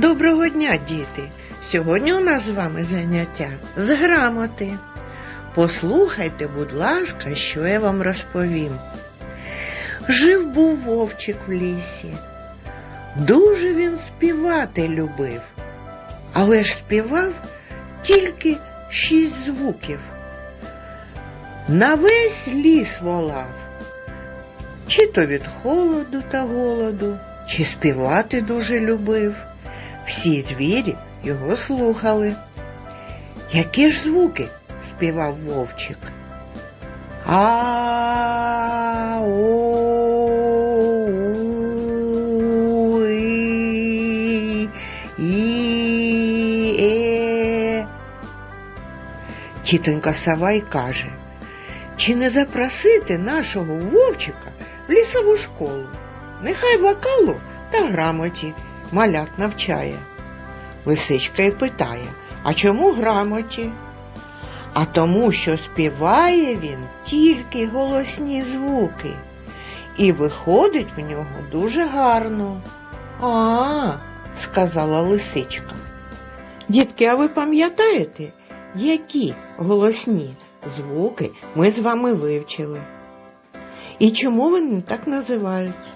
Доброго дня, діти! Сьогодні у нас з вами заняття з грамоти. Послухайте, будь ласка, що я вам розповім. Жив був вовчик в лісі. Дуже він співати любив, але ж співав тільки шість звуків. На весь ліс волав, чи то від холоду та голоду, чи співати дуже любив. Всі звірі його слухали. Які ж звуки співав вовчик? А у е. Тітонька сова й каже, чи не запросити нашого вовчика в лісову школу? Нехай вокалу та грамоті малят навчає. Лисичка й питає, а чому грамоті? А тому, що співає він тільки голосні звуки, і виходить в нього дуже гарно. А, сказала лисичка. Дітки, а ви пам'ятаєте, які голосні звуки ми з вами вивчили? І чому вони так називаються?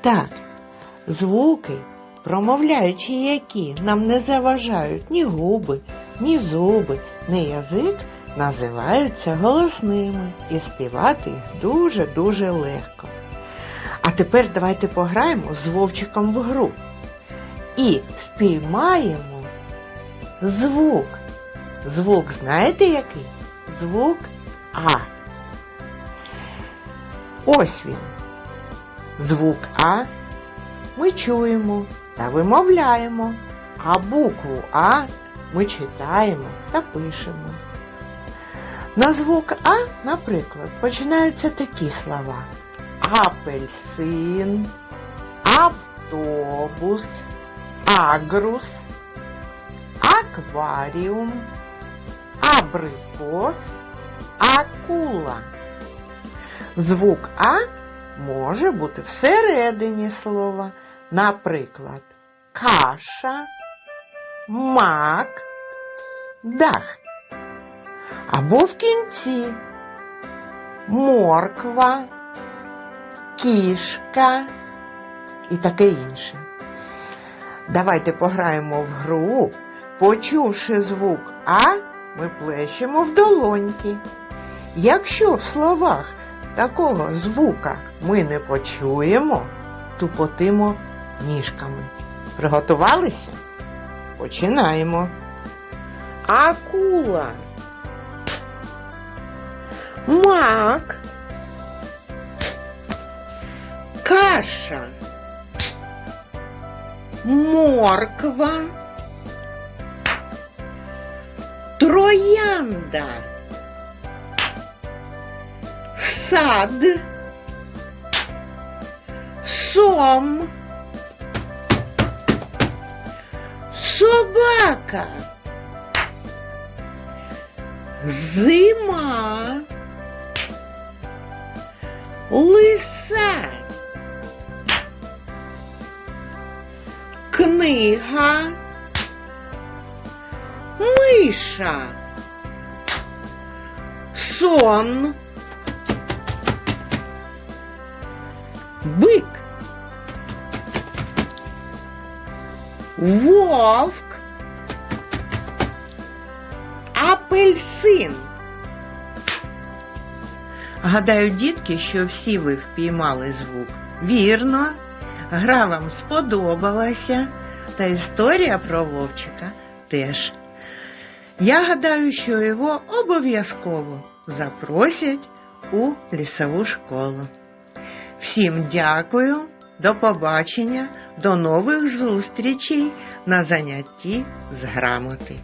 Так, звуки, промовляючи які нам не заважають ні губи, ні зуби, ні язик, називаються голосними і співати їх дуже-дуже легко. А тепер давайте пограємо з вовчиком в гру і спіймаємо звук. Звук знаєте який? Звук А. Ось він. Звук А ми чуємо та вимовляємо, а букву А ми читаємо та пишемо. На звук А, наприклад, починаються такі слова: апельсин, автобус, агрус, акваріум, абрикос, акула. Звук А може бути всередині слова, наприклад, каша, мак, дах. Або в кінці морква, кішка і таке інше. Давайте пограємо в гру. Почувши звук А, ми плещемо в долоньки. Якщо в словах такого звука ми не почуємо, тупотимо ніжками. Приготувалися? Починаємо. Акула. Мак. Каша. Морква. Троянда. Сад. Сом. Собака. Зима. Лиса. Книга. Миша. Сон. Бик. Вовк. Апельсин. Гадаю, дітки, що всі ви впіймали звук. Вірно, гра вам сподобалася, та історія про Вовчика теж. Я гадаю, що його обов'язково запросять у лісову школу. Всім дякую, до побачення, до нових зустрічей на занятті з грамоти.